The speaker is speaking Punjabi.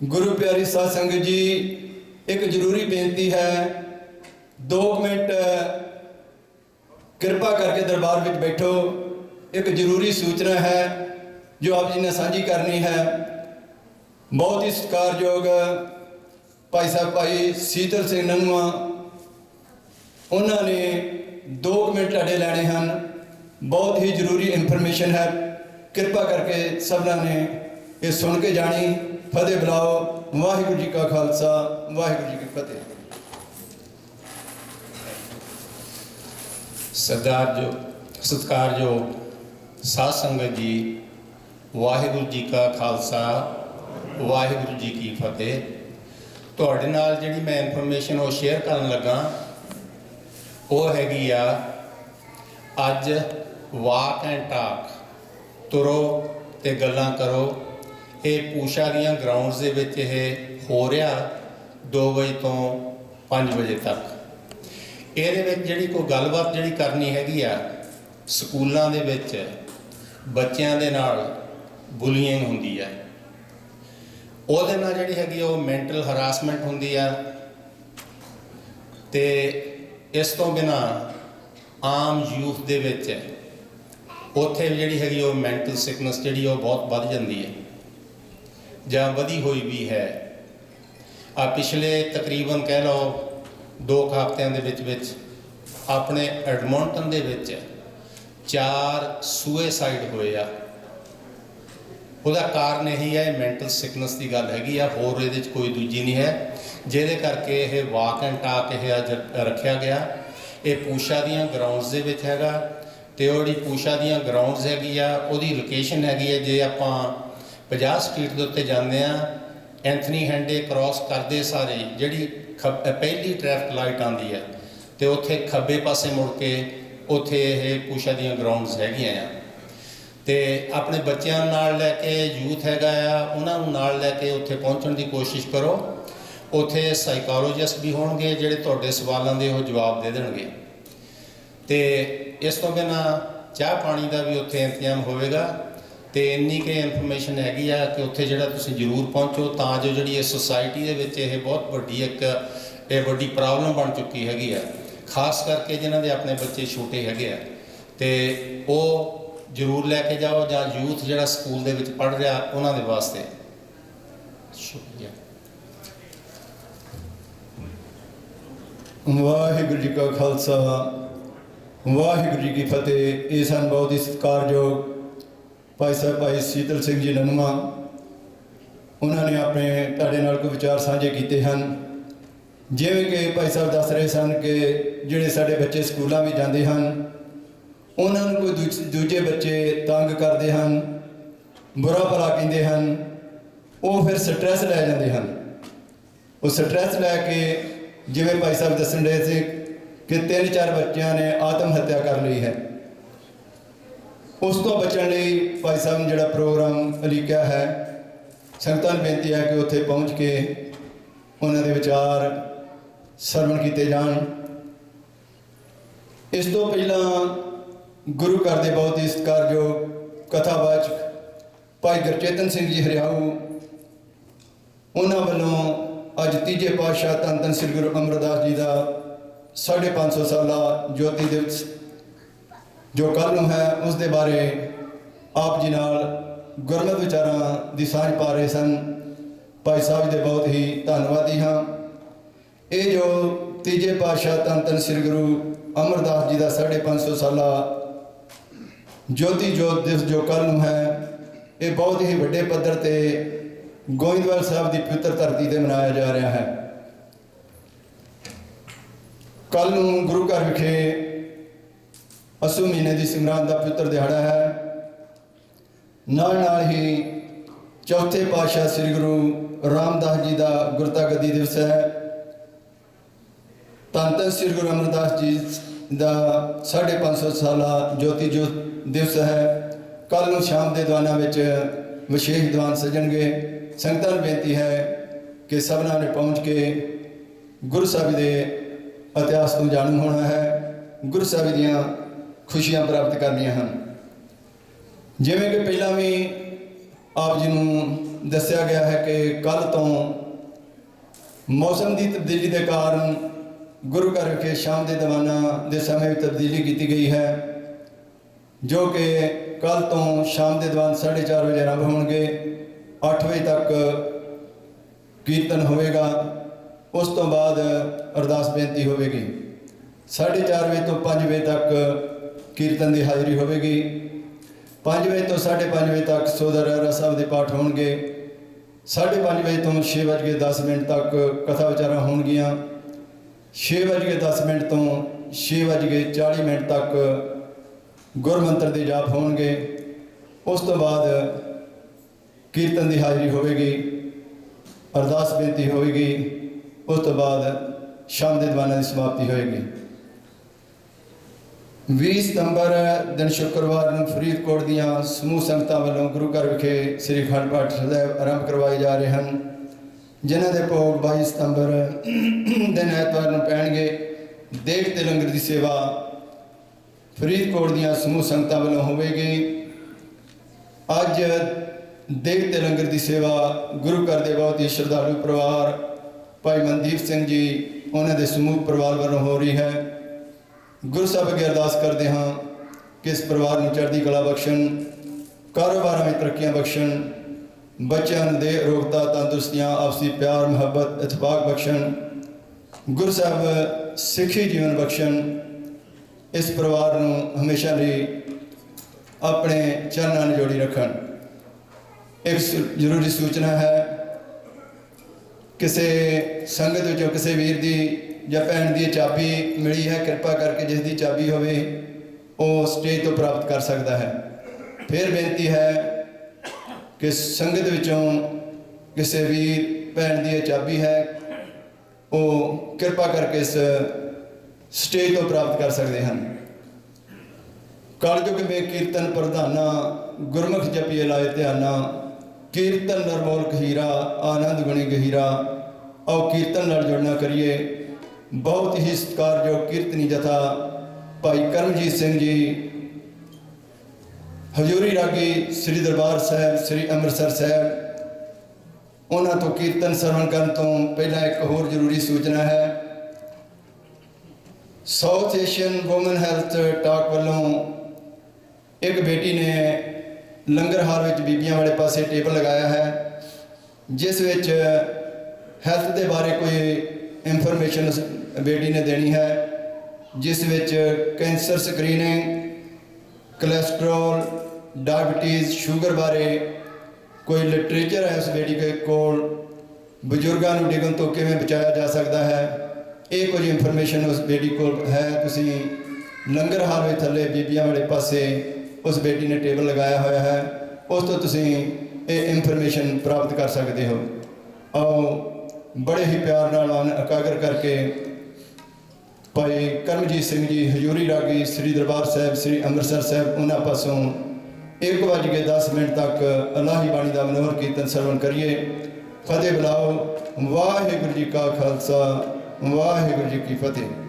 ਗੁਰੂ ਪਿਆਰੀ ਸਾਧ ਸੰਗਤ ਜੀ, ਇੱਕ ਜ਼ਰੂਰੀ ਬੇਨਤੀ ਹੈ। 2 ਮਿੰਟ, ਕਿਰਪਾ ਕਰਕੇ ਦਰਬਾਰ ਵਿੱਚ ਬੈਠੋ। ਇੱਕ ਜ਼ਰੂਰੀ ਸੂਚਨਾ ਹੈ, ਜੋ ਆਪ ਜੀ ਨੇ ਸਾਂਝੀ ਕਰਨੀ ਹੈ। ਬਹੁਤ ਹੀ ਸਤਿਕਾਰਯੋਗ ਭਾਈ ਸਾਹਿਬ ਭਾਈ ਸੀਤਲ ਸਿੰਘ ਨੰਗਵਾ ਉਹਨਾਂ ਨੇ 2 ਮਿੰਟ ਅੜੇ ਲੈਣੇ ਹਨ। ਬਹੁਤ ਹੀ ਜ਼ਰੂਰੀ ਇਨਫੋਰਮੇਸ਼ਨ ਹੈ। ਕਿਰਪਾ ਕਰਕੇ ਸਭਨਾਂ ਨੇ ਇਹ ਸੁਣ ਕੇ ਜਾਣੀ। ਫਤਿਹ ਬੁਲਾਓ। ਵਾਹਿਗੁਰੂ ਜੀ ਕਾ ਖਾਲਸਾ, ਵਾਹਿਗੁਰੂ ਜੀ ਕੀ ਫਤਿਹ। ਸਰਦਾਰ ਜੋ ਸਤਿਕਾਰਯੋਗ ਸਾਧ ਸੰਗਤ ਜੀ, ਵਾਹਿਗੁਰੂ ਜੀ ਕਾ ਖਾਲਸਾ, ਵਾਹਿਗੁਰੂ ਜੀ ਕੀ ਫਤਿਹ। ਤੁਹਾਡੇ ਨਾਲ ਜਿਹੜੀ ਮੈਂ ਇਨਫੋਰਮੇਸ਼ਨ ਉਹ ਸ਼ੇਅਰ ਕਰਨ ਲੱਗਾ, ਉਹ ਹੈਗੀ ਆ, ਅੱਜ ਵਾਕ ਐਂਡ ਟਾਕ ਤੁਰੋ ਤੇ ਗੱਲਾਂ ਕਰੋ। ਇਹ ਪੂਸ਼ਾ ਦੀਆਂ ਗਰਾਊਂਡਸ ਦੇ ਵਿੱਚ ਇਹ ਹੋ ਰਿਹਾ 2 ਵਜੇ ਤੋਂ 5 ਵਜੇ ਤੱਕ। ਇਹਦੇ ਵਿੱਚ ਜਿਹੜੀ ਕੋਈ ਗੱਲਬਾਤ ਜਿਹੜੀ ਕਰਨੀ ਹੈਗੀ ਆ, ਸਕੂਲਾਂ ਦੇ ਵਿੱਚ ਬੱਚਿਆਂ ਦੇ ਨਾਲ ਬੁਲੀਇੰਗ ਹੁੰਦੀ ਹੈ ਉਹਦੇ ਨਾਲ ਜਿਹੜੀ ਹੈਗੀ ਆ, ਉਹ ਮੈਂਟਲ ਹਰਾਸਮੈਂਟ ਹੁੰਦੀ ਆ। ਤੇ ਇਸ ਤੋਂ ਬਿਨਾ ਆਮ ਯੂਥ ਦੇ ਵਿੱਚ ਉੱਥੇ ਵੀ ਜਿਹੜੀ ਹੈਗੀ ਉਹ ਮੈਂਟਲ ਸਿਕਨੈਸ ਜਿਹੜੀ ਉਹ ਬਹੁਤ ਵੱਧ ਜਾਂਦੀ ਹੈ ਜਾਂ ਵਧੀ ਹੋਈ ਵੀ ਹੈ। ਆ ਪਿਛਲੇ ਤਕਰੀਬਨ ਕਹਿ ਲਓ ਦੋ ਕੁ ਹਫ਼ਤਿਆਂ ਦੇ ਵਿੱਚ ਵਿੱਚ ਆਪਣੇ ਐਡਮੌਂਟਨ ਦੇ ਵਿੱਚ ਚਾਰ ਸੁਸਾਈਡ ਹੋਏ ਆ। ਉਹਦਾ ਕਾਰਨ ਇਹੀ ਹੈ ਮੈਂਟਲ ਸਿਕਨੈਸ ਦੀ ਗੱਲ ਹੈਗੀ ਆ, ਹੋਰ ਇਹਦੇ 'ਚ ਕੋਈ ਦੂਜੀ ਨਹੀਂ ਹੈ। ਜਿਹਦੇ ਕਰਕੇ ਇਹ ਵਾਕ ਐਂਡ ਟਾਕ ਇਹ ਅੱਜ ਰੱਖਿਆ ਗਿਆ। ਇਹ ਪੂਸ਼ਾ ਦੀਆਂ ਗਰਾਊਂਡਸ ਦੇ ਵਿੱਚ ਹੈਗਾ ਤੇ ਉਹ ਜਿਹੜੀ ਪੂਸ਼ਾ ਦੀਆਂ ਗਰਾਊਂਡਸ ਹੈਗੀ ਆ, ਉਹਦੀ ਲੋਕੇਸ਼ਨ ਹੈਗੀ ਹੈ ਜੇ ਆਪਾਂ 50 ਸਪੀਡ ਦੇ ਉੱਤੇ ਜਾਂਦੇ ਆ, ਐਂਥਨੀ ਹੈਂਡੇ ਕ੍ਰਾਸ ਕਰਦੇ ਸਾਰੇ, ਜਿਹੜੀ ਖੱਬ- ਪਹਿਲੀ ਟ੍ਰੈਫਿਕ ਲਾਈਟ ਆਉਂਦੀ ਹੈ ਤੇ ਉੱਥੇ ਖੱਬੇ ਪਾਸੇ ਮੁੜ ਕੇ ਉੱਥੇ ਇਹ ਪੂਸ਼ਾ ਦੀਆਂ ਗਰਾਊਂਡਸ ਹੈਗੀਆਂ ਆ। ਤੇ ਆਪਣੇ ਬੱਚਿਆਂ ਨਾਲ ਲੈ ਕੇ, ਯੂਥ ਹੈਗਾ ਆ, ਉਹਨਾਂ ਨੂੰ ਨਾਲ ਲੈ ਕੇ ਉੱਥੇ ਪਹੁੰਚਣ ਦੀ ਕੋਸ਼ਿਸ਼ ਕਰੋ। ਉੱਥੇ ਸਾਈਕੋਲੋਜਿਸਟ ਵੀ ਹੋਣਗੇ, ਜਿਹੜੇ ਤੁਹਾਡੇ ਸਵਾਲਾਂ ਦੇ ਉਹ ਜਵਾਬ ਦੇ ਦੇਣਗੇ। ਤੇ ਇਸ ਤੋਂ ਬਿਨਾ ਚਾਹ ਪਾਣੀ ਦਾ ਵੀ ਉੱਥੇ ਇੰਤਜ਼ਾਮ ਹੋਵੇਗਾ। ਤੇ ਇੰਨੀ ਕਿ ਇਨਫੋਰਮੇਸ਼ਨ ਹੈਗੀ ਆ ਕਿ ਉੱਥੇ ਜਿਹੜਾ ਤੁਸੀਂ ਜ਼ਰੂਰ ਪਹੁੰਚੋ, ਤਾਂ ਜੋ ਜਿਹੜੀ ਇਹ ਸੁਸਾਇਟੀ ਦੇ ਵਿੱਚ ਇਹ ਬਹੁਤ ਵੱਡੀ ਇੱਕ, ਇਹ ਵੱਡੀ ਪ੍ਰੋਬਲਮ ਬਣ ਚੁੱਕੀ ਹੈਗੀ ਆ। ਖਾਸ ਕਰਕੇ ਜਿਨ੍ਹਾਂ ਦੇ ਆਪਣੇ ਬੱਚੇ ਛੋਟੇ ਹੈਗੇ ਆ। ਤੇ ਉਹ ਜ਼ਰੂਰ ਲੈ ਕੇ ਜਾਓ ਜਾਂ ਯੂਥ ਜਿਹੜਾ ਸਕੂਲ ਦੇ ਵਿੱਚ ਪੜ ਰਿਹਾ, ਉਹਨਾਂ ਦੇ ਵਾਸਤੇ। ਸ਼ੁਕਰੀਆ। ਵਾਹਿਗੁਰੂ ਜੀ ਕਾ ਖਾਲਸਾ, ਵਾਹਿਗੁਰੂ ਜੀ ਕੀ ਫਤਿਹ। ਇਹ ਸਨ ਬਹੁਤ ਹੀ ਸਤਿਕਾਰਯੋਗ ਭਾਈ ਸਾਹਿਬ, ਭਾਈ ਸੀਤਲ ਸਿੰਘ ਜੀ ਨਨੂਆ ਉਹਨਾਂ ਨੇ ਆਪਣੇ ਤੁਹਾਡੇ ਨਾਲ ਕੋਈ ਵਿਚਾਰ ਸਾਂਝੇ ਕੀਤੇ ਹਨ। ਜਿਵੇਂ ਕਿ ਭਾਈ ਸਾਹਿਬ ਦੱਸ ਰਹੇ ਸਨ ਕਿ ਜਿਹੜੇ ਸਾਡੇ ਬੱਚੇ ਸਕੂਲਾਂ ਵਿੱਚ ਜਾਂਦੇ ਹਨ, ਉਹਨਾਂ ਨੂੰ ਕੋਈ ਦੂਜ- ਦੂਜੇ ਬੱਚੇ ਤੰਗ ਕਰਦੇ ਹਨ, ਬੁਰਾ ਭਲਾ ਕਹਿੰਦੇ ਹਨ, ਉਹ ਫਿਰ ਸਟ੍ਰੈਸ ਲੈ ਜਾਂਦੇ ਹਨ। ਉਹ ਸਟ੍ਰੈਸ ਲੈ ਕੇ ਜਿਵੇਂ ਭਾਈ ਸਾਹਿਬ ਦੱਸਣ ਰਹੇ ਸੀ ਕਿ ਤਿੰਨ ਚਾਰ ਬੱਚਿਆਂ ਨੇ ਆਤਮ ਹੱਤਿਆ ਕਰ ਲਈ ਹੈ। ਉਸ ਤੋਂ ਬਚਣ ਲਈ ਭਾਈ ਸਾਹਿਬ ਨੇ ਜਿਹੜਾ ਪ੍ਰੋਗਰਾਮ ਅਲੀਕਿਆ ਹੈ, ਸੰਗਤਾਂ ਨੂੰ ਬੇਨਤੀ ਹੈ ਕਿ ਉੱਥੇ ਪਹੁੰਚ ਕੇ ਉਹਨਾਂ ਦੇ ਵਿਚਾਰ ਸਰਵਣ ਕੀਤੇ ਜਾਣ। ਇਸ ਤੋਂ ਪਹਿਲਾਂ ਗੁਰੂ ਘਰ ਦੇ ਬਹੁਤ ਹੀ ਸਤਿਕਾਰਯੋਗ ਕਥਾਵਾਚਕ ਭਾਈ ਗੁਰਚੇਤਨ ਸਿੰਘ ਜੀ ਹਰਿਆਊ, ਉਹਨਾਂ ਵੱਲੋਂ ਅੱਜ ਤੀਜੇ ਪਾਤਸ਼ਾਹ ਧੰਨ ਧੰਨ ਸ੍ਰੀ ਗੁਰੂ ਅਮਰਦਾਸ ਜੀ ਦਾ 550 ਸਾਲਾ ਜੋਤੀ ਦਿਵਸ ਜੋ ਕੱਲ ਨੂੰ ਹੈ, ਉਸ ਦੇ ਬਾਰੇ ਆਪ ਜੀ ਨਾਲ ਗੁਰਮਤਿ ਵਿਚਾਰਾਂ ਦੀ ਸਾਂਝ ਪਾ ਰਹੇ ਸਨ। ਭਾਈ ਸਾਹਿਬ ਦੇ ਬਹੁਤ ਹੀ ਧੰਨਵਾਦੀ ਹਾਂ। ਇਹ ਜੋ ਤੀਜੇ ਪਾਤਸ਼ਾਹ ਧੰਨ ਧੰਨ ਸ੍ਰੀ ਗੁਰੂ ਅਮਰਦਾਸ ਜੀ ਦਾ 550 ਸਾਲਾ ਜੋਤੀ ਜੋਤ ਦਿਵਸ ਜੋ ਕੱਲ ਨੂੰ ਹੈ, ਇਹ ਬਹੁਤ ਹੀ ਵੱਡੇ ਪੱਧਰ ਤੇ ਗੋਇੰਦਵਾਲ ਸਾਹਿਬ ਦੀ ਪਵਿੱਤਰ ਧਰਤੀ ਤੇ ਮਨਾਇਆ ਜਾ ਰਿਹਾ ਹੈ। ਕੱਲ ਨੂੰ ਗੁਰੂ ਘਰ ਵਿਖੇ ਅਸੂ ਮਹੀਨੇ ਦੀ ਸੰਗਰਾਂਦ ਦਾ ਪਵਿੱਤਰ ਦਿਹਾੜਾ ਹੈ। ਨਾਲ ਨਾਲ ਹੀ ਚੌਥੇ ਪਾਤਸ਼ਾਹ ਸ੍ਰੀ ਗੁਰੂ ਰਾਮਦਾਸ ਜੀ ਦਾ ਗੁਰਤਾਗੱਦੀ ਦਿਵਸ ਹੈ। ਧੰਨ ਸ੍ਰੀ ਗੁਰੂ ਅਮਰਦਾਸ ਜੀ ਦਾ 550 ਸਾਲਾ ਜੋਤੀ ਜੋਤ ਦਿਵਸ ਹੈ। ਕੱਲ ਨੂੰ ਸ਼ਾਮ ਦੇ ਦੀਵਾਨਾਂ ਵਿੱਚ ਵਿਸ਼ੇਸ਼ ਦੀਵਾਨ ਸਜਣਗੇ। ਸੰਗਤਾਂ ਨੂੰ ਬੇਨਤੀ ਹੈ ਕਿ ਸਭਨਾਂ ਨੇ ਪਹੁੰਚ ਕੇ ਗੁਰੂ ਸਾਹਿਬ ਦੇ ਇਤਿਹਾਸ ਤੋਂ ਜਾਣੂ ਹੋਣਾ ਹੈ। ਗੁਰੂ ਸਾਹਿਬ ਦੀਆਂ ਖੁਸ਼ੀਆਂ ਪ੍ਰਾਪਤ ਕਰਨੀਆਂ ਹਨ। ਜਿਵੇਂ ਕਿ ਪਹਿਲਾਂ ਵੀ ਆਪ ਜੀ ਨੂੰ ਦੱਸਿਆ ਗਿਆ ਹੈ ਕਿ ਕੱਲ ਤੋਂ ਮੌਸਮ ਦੀ ਤਬਦੀਲੀ ਦੇ ਕਾਰਨ ਗੁਰੂ ਘਰ ਵਿਖੇ ਸ਼ਾਮ ਦੇ ਦੀਵਾਨਾਂ ਦੇ ਸਮੇਂ ਵਿੱਚ ਤਬਦੀਲੀ ਕੀਤੀ ਗਈ ਹੈ, ਜੋ ਕਿ ਕੱਲ ਤੋਂ ਸ਼ਾਮ ਦੇ ਦੀਵਾਨ 4:30 ਵਜੇ ਆਰੰਭ ਹੋਣਗੇ 8 ਵਜੇ ਤੱਕ ਕੀਰਤਨ ਹੋਵੇਗਾ, ਉਸ ਤੋਂ ਬਾਅਦ ਅਰਦਾਸ ਬੇਨਤੀ ਹੋਵੇਗੀ। 4:30 ਵਜੇ ਤੋਂ 5 ਵਜੇ ਤੱਕ ਕੀਰਤਨ ਦੀ ਹਾਜ਼ਰੀ ਹੋਵੇਗੀ। 5 ਵਜੇ ਤੋਂ 5:30 ਵਜੇ ਤੱਕ ਸੋਦਰ ਰਹਿਰਾ ਸਾਹਿਬ ਦੇ ਪਾਠ ਹੋਣਗੇ। 5:30 ਵਜੇ ਤੋਂ 6:10 ਮਿੰਟ ਤੱਕ ਕਥਾ ਵਿਚਾਰਾਂ ਹੋਣਗੀਆਂ। 6:10 ਮਿੰਟ ਤੋਂ 6:40 ਮਿੰਟ ਤੱਕ ਗੁਰਮੰਤਰ ਦੇ ਜਾਪ ਹੋਣਗੇ। ਉਸ ਤੋਂ ਬਾਅਦ ਕੀਰਤਨ ਦੀ ਹਾਜ਼ਰੀ ਹੋਵੇਗੀ। ਅਰਦਾਸ ਬੇਨਤੀ ਹੋਵੇਗੀ। ਉਸ ਤੋਂ ਬਾਅਦ ਸ਼ਾਮ ਦੇ ਦੀਵਾਨਾਂ ਦੀ ਸਮਾਪਤੀ ਹੋਏਗੀ। 20 ਸਤੰਬਰ, ਦਿਨ ਸ਼ੁੱਕਰਵਾਰ ਨੂੰ ਫਰੀਦਕੋਟ ਦੀਆਂ ਸਮੂਹ ਸੰਗਤਾਂ ਵੱਲੋਂ ਗੁਰੂ ਘਰ ਵਿਖੇ ਸ੍ਰੀ ਅਖੰਡ ਪਾਠ ਸਾਹਿਬ ਆਰੰਭ ਕਰਵਾਏ ਜਾ ਰਹੇ ਹਨ, ਜਿਨ੍ਹਾਂ ਦੇ ਭੋਗ 22 ਸਤੰਬਰ ਦਿਨ ਐਤਵਾਰ ਨੂੰ ਪੈਣਗੇ। ਦੇਗ ਤੇ ਲੰਗਰ ਦੀ ਸੇਵਾ ਫਰੀਦਕੋਟ ਦੀਆਂ ਸਮੂਹ ਸੰਗਤਾਂ ਵੱਲੋਂ ਹੋਵੇਗੀ। ਅੱਜ ਦੇਗ ਤੇ ਲੰਗਰ ਦੀ ਸੇਵਾ ਗੁਰੂ ਘਰ ਦੇ ਬਹੁਤ ਹੀ ਸ਼ਰਧਾਲੂ ਪਰਿਵਾਰ ਭਾਈ ਮਨਦੀਪ ਸਿੰਘ ਜੀ, ਉਹਨਾਂ ਦੇ ਸਮੂਹ ਪਰਿਵਾਰ ਵੱਲੋਂ ਹੋ ਰਹੀ ਹੈ। ਗੁਰੂ ਸਾਹਿਬ ਅੱਗੇ ਅਰਦਾਸ ਕਰਦੇ ਹਾਂ ਕਿ ਇਸ ਪਰਿਵਾਰ ਨੂੰ ਚੜ੍ਹਦੀ ਕਲਾ ਬਖਸ਼ਣ, ਕਾਰੋਬਾਰਾਂ ਵਿੱਚ ਤਰੱਕੀਆਂ ਬਖਸ਼ਣ, ਬੱਚਿਆਂ ਨੂੰ ਦੇ ਰੋਗਤਾ, ਤੰਦਰੁਸਤੀਆਂ, ਆਪਸੀ ਪਿਆਰ, ਮੁਹੱਬਤ, ਇਤਫਾਕ ਬਖਸ਼ਣ, ਗੁਰੂ ਸਾਹਿਬ ਸਿੱਖੀ ਜੀਵਨ ਬਖਸ਼ਣ, ਇਸ ਪਰਿਵਾਰ ਨੂੰ ਹਮੇਸ਼ਾ ਲਈ ਆਪਣੇ ਚਰਨਾਂ ਨਾਲ ਜੋੜੀ ਰੱਖਣ। ਇੱਕ ਜ਼ਰੂਰੀ ਸੂਚਨਾ ਹੈ, ਕਿਸੇ ਸੰਗਤ ਵਿੱਚੋਂ ਕਿਸੇ ਵੀਰ ਦੀ ਜਾਂ ਭੈਣ ਦੀ ਚਾਬੀ ਮਿਲੀ ਹੈ, ਕਿਰਪਾ ਕਰਕੇ ਜਿਸ ਦੀ ਚਾਬੀ ਹੋਵੇ, ਉਹ ਸਟੇਜ ਤੋਂ ਪ੍ਰਾਪਤ ਕਰ ਸਕਦਾ ਹੈ। ਫਿਰ ਬੇਨਤੀ ਹੈ ਕਿ ਸੰਗਤ ਵਿੱਚੋਂ ਕਿਸੇ ਵੀ ਭੈਣ ਦੀ ਇਹ ਚਾਬੀ ਹੈ, ਉਹ ਕਿਰਪਾ ਕਰਕੇ ਇਸ ਸਟੇਜ ਤੋਂ ਪ੍ਰਾਪਤ ਕਰ ਸਕਦੇ ਹਨ। ਕਲਯੁਗ ਮੇ ਕੀਰਤਨ ਪ੍ਰਧਾਨਾ, ਗੁਰਮੁਖ ਜਪੀਏ ਲਾਏ ਧਿਆਨਾ, ਕੀਰਤਨ ਨਰਮੋਲ ਕਹੀਰਾ ਆਨੰਦ ਗੁਣੀ ਗਹੀਰਾ, ਆਓ ਕੀਰਤਨ ਨਾਲ ਜੁੜਨਾ ਕਰੀਏ। ਬਹੁਤ ਹੀ ਸਤਿਕਾਰਯੋਗ ਕੀਰਤਨੀ ਜਥਾ ਭਾਈ ਕਰਮਜੀਤ ਸਿੰਘ ਜੀ, ਹਜ਼ੂਰੀ ਰਾਗੀ ਸ੍ਰੀ ਦਰਬਾਰ ਸਾਹਿਬ, ਸ੍ਰੀ ਅੰਮ੍ਰਿਤਸਰ ਸਾਹਿਬ। ਉਹਨਾਂ ਤੋਂ ਕੀਰਤਨ ਸਰਵਣ ਕਰਨ ਤੋਂ ਪਹਿਲਾਂ ਇੱਕ ਹੋਰ ਜ਼ਰੂਰੀ ਸੂਚਨਾ ਹੈ। South Asian women health talk ਵੱਲੋਂ ਇੱਕ ਬੇਟੀ ਨੇ ਲੰਗਰ ਹਾਲ ਵਿੱਚ ਬੀਬੀਆਂ ਵਾਲੇ ਪਾਸੇ ਟੇਬਲ ਲਗਾਇਆ ਹੈ, ਜਿਸ ਵਿੱਚ ਹੈਲਥ ਦੇ ਬਾਰੇ ਕੋਈ ਇਨਫੋਰਮੇਸ਼ਨ ਬੇਟੀ ਨੇ ਦੇਣੀ ਹੈ, ਜਿਸ ਵਿੱਚ cancer screening cholesterol diabetes sugar ਬਾਰੇ ਕੋਈ ਲਿਟਰੇਚਰ ਹੈ ਉਸ ਬੇਟੀ ਦੇ ਕੋਲ? ਬਜ਼ੁਰਗਾਂ ਨੂੰ ਡਿੱਗਣ ਤੋਂ ਕਿਵੇਂ ਬਚਾਇਆ ਜਾ ਸਕਦਾ ਹੈ? ਇਹ ਕੁਝ ਇਨਫੋਰਮੇਸ਼ਨ ਉਸ ਬੇਟੀ ਕੋਲ ਹੈ। ਤੁਸੀਂ ਲੰਗਰ ਹਾਲ ਵਿੱਚ ਥੱਲੇ ਬੀਬੀਆਂ ਵਾਲੇ ਪਾਸੇ ਉਸ ਬੇਟੀ ਨੇ ਟੇਬਲ ਲਗਾਇਆ ਹੋਇਆ ਹੈ। ਉਸ ਤੋਂ ਤੁਸੀਂ ਇਹ ਇਨਫੋਰਮੇਸ਼ਨ ਪ੍ਰਾਪਤ ਕਰ ਸਕਦੇ ਹੋ। ਆਓ ਬੜੇ ਹੀ ਪਿਆਰ ਨਾਲ ਮਨ ਇਕਾਗਰ ਕਰਕੇ ਭਾਈ ਕਰਮਜੀਤ ਸਿੰਘ ਜੀ, ਹਜ਼ੂਰੀ ਰਾਗੀ ਸ੍ਰੀ ਦਰਬਾਰ ਸਾਹਿਬ, ਸ੍ਰੀ ਅੰਮ੍ਰਿਤਸਰ ਸਾਹਿਬ, ਉਹਨਾਂ ਪਾਸੋਂ 1:10 ਮਿੰਟ ਤੱਕ ਅਲਾਹੀ ਬਾਣੀ ਦਾ ਮਨੋਹਰ ਕੀਰਤਨ ਸਰਵਣ ਕਰੀਏ। ਫਤਿਹ ਬੁਲਾਓ। ਵਾਹਿਗੁਰੂ ਜੀ ਕਾ ਖਾਲਸਾ, ਵਾਹਿਗੁਰੂ ਜੀ ਕੀ ਫਤਿਹ।